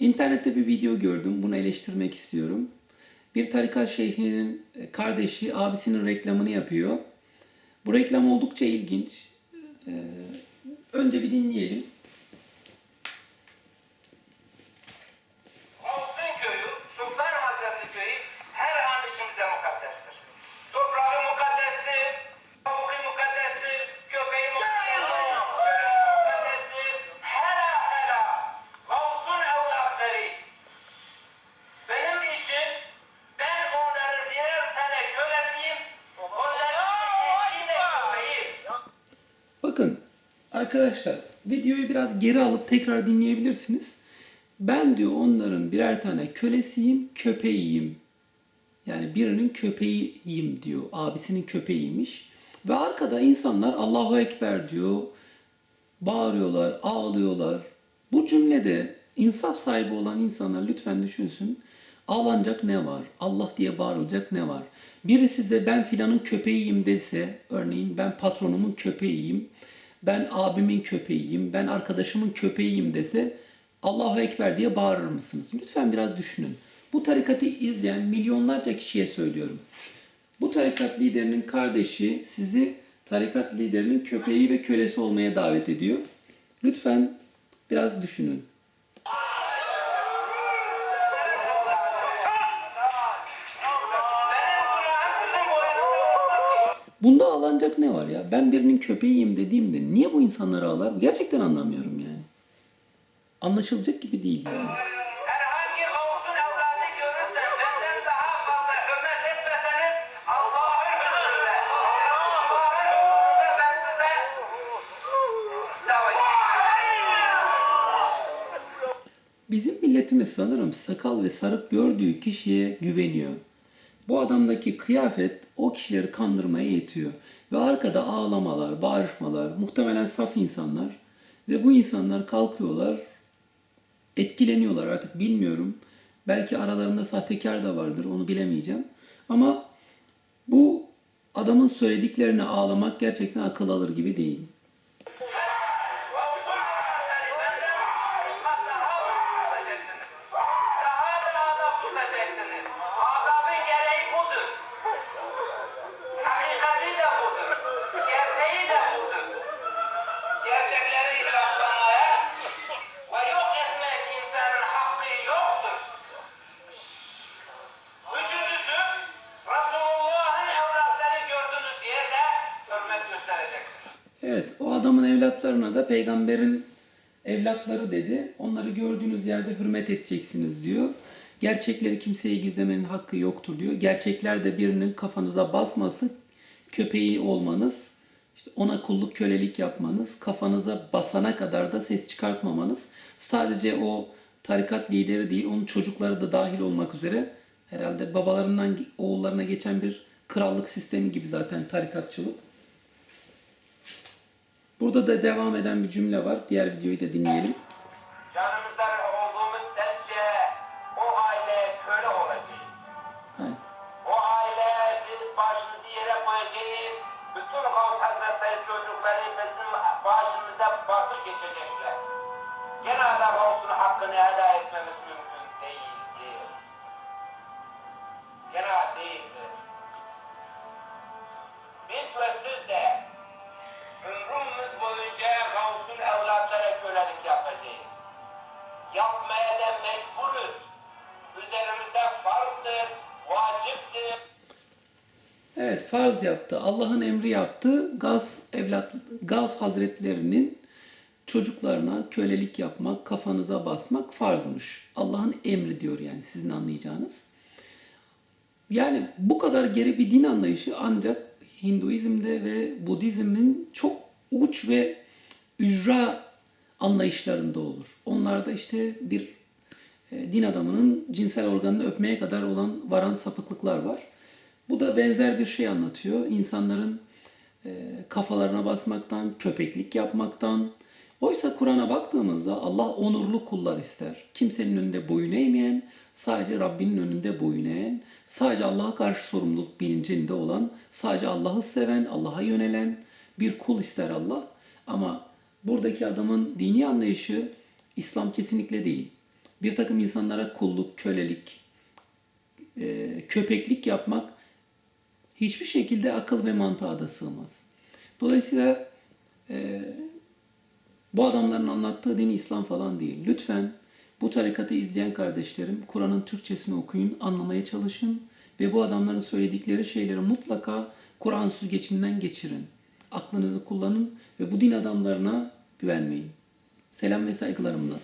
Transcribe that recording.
İnternette bir video gördüm. Bunu eleştirmek istiyorum. Bir tarikat şeyhinin kardeşi abisinin reklamını yapıyor. Bu reklam oldukça ilginç. Ee, önce bir dinleyelim. Olsun köyü, Sultan Hazretli köyü her an içimize mukaddestir. Arkadaşlar videoyu biraz geri alıp tekrar dinleyebilirsiniz. Ben diyor onların birer tane kölesiyim, köpeğiyim. Yani birinin köpeğiyim diyor. Abisinin köpeğiymiş. Ve arkada insanlar Allahu Ekber diyor. Bağırıyorlar, ağlıyorlar. Bu cümlede insaf sahibi olan insanlar lütfen düşünsün. Ağlanacak ne var? Allah diye bağırılacak ne var? Biri size ben filanın köpeğiyim dese, örneğin ben patronumun köpeğiyim, ben abimin köpeğiyim, ben arkadaşımın köpeğiyim dese Allahu Ekber diye bağırır mısınız? Lütfen biraz düşünün. Bu tarikatı izleyen milyonlarca kişiye söylüyorum. Bu tarikat liderinin kardeşi sizi tarikat liderinin köpeği ve kölesi olmaya davet ediyor. Lütfen biraz düşünün. Bunda ağlanacak ne var ya? Ben birinin köpeğiyim dediğimde niye bu insanlar ağlar? Gerçekten anlamıyorum yani. Anlaşılacak gibi değil yani. Bizim milletimiz sanırım sakal ve sarık gördüğü kişiye güveniyor. Bu adamdaki kıyafet o kişileri kandırmaya yetiyor. Ve arkada ağlamalar, bağırışmalar, muhtemelen saf insanlar. Ve bu insanlar kalkıyorlar, etkileniyorlar artık bilmiyorum. Belki aralarında sahtekar da vardır onu bilemeyeceğim. Ama bu adamın söylediklerine ağlamak gerçekten akıl alır gibi değil. O adamın evlatlarına da peygamberin evlatları dedi. Onları gördüğünüz yerde hürmet edeceksiniz diyor. Gerçekleri kimseye gizlemenin hakkı yoktur diyor. Gerçekler de birinin kafanıza basması, köpeği olmanız, işte ona kulluk kölelik yapmanız, kafanıza basana kadar da ses çıkartmamanız. Sadece o tarikat lideri değil, onun çocukları da dahil olmak üzere herhalde babalarından oğullarına geçen bir krallık sistemi gibi zaten tarikatçılık. Burada da devam eden bir cümle var. Diğer videoyu da dinleyelim. Canımızda olduğu müddetçe o aileye köle olacağız. Evet. O aileye biz başımızı yere koyacağız. Bütün Gavs Hazretleri çocukları bizim başımıza basıp geçecekler. Gene de Gavs'un hakkını eda etmemiz mümkün değildir. Farz yaptı. Allah'ın emri yaptı. Gaz evlat Gaz Hazretlerinin çocuklarına kölelik yapmak, kafanıza basmak farzmış. Allah'ın emri diyor yani sizin anlayacağınız. Yani bu kadar geri bir din anlayışı ancak Hinduizm'de ve Budizm'in çok uç ve ücra anlayışlarında olur. Onlarda işte bir e, din adamının cinsel organını öpmeye kadar olan varan sapıklıklar var. Bu da benzer bir şey anlatıyor. İnsanların e, kafalarına basmaktan, köpeklik yapmaktan. Oysa Kur'an'a baktığımızda Allah onurlu kullar ister. Kimsenin önünde boyun eğmeyen, sadece Rabbinin önünde boyun eğen, sadece Allah'a karşı sorumluluk bilincinde olan, sadece Allah'ı seven, Allah'a yönelen bir kul ister Allah. Ama buradaki adamın dini anlayışı İslam kesinlikle değil. bir takım insanlara kulluk, kölelik, e, köpeklik yapmak hiçbir şekilde akıl ve mantığa da sığmaz. Dolayısıyla e, bu adamların anlattığı din İslam falan değil. Lütfen bu tarikatı izleyen kardeşlerim Kur'an'ın Türkçesini okuyun, anlamaya çalışın ve bu adamların söyledikleri şeyleri mutlaka Kur'an süzgecinden geçirin. Aklınızı kullanın ve bu din adamlarına güvenmeyin. Selam ve saygılarımla.